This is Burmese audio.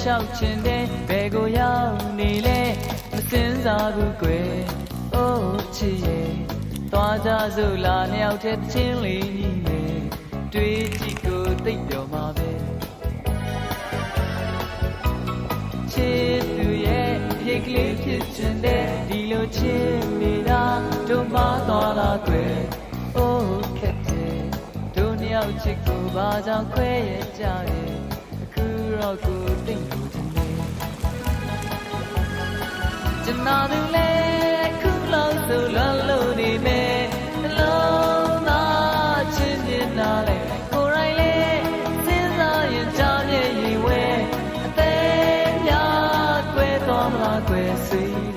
လျှောက်ချင်တယ်ဘယ်ကိုရောက်နေလဲမစင်စားဘူးကွယ်အိုးချစ်ရဲ့သွားကြစို့လာနှစ်ယောက်တည်းချင်းလေးညီမယ်တွေးကြည့်ကိုသိပ်တော်မှာပဲချစ်သူရဲ့ရိတ်ကလေးဖြစ်ချင်တယ်ဒီလိုချစ်နေတာတို့မသွားလာကွယ်အိုးခက်တယ်တို့နှစ်ယောက်ချစ်ကိုဘာကြောင့်ခွဲရကြတယ်အခု တော့ကိုသိပ်လို့ချင်တယ်ကျွန်တော်တို့လည်းခုလောက်ဆိုလွန်လို့နေမယ်နှလုံးသားချင်းမြင်လာလေကိုယ်တိုင်လည်းစဉ်းစားရင်ကြားမြင်ရင်ဝဲအသေးများကွဲသွားမလားကွယ်ဆွေးတယ်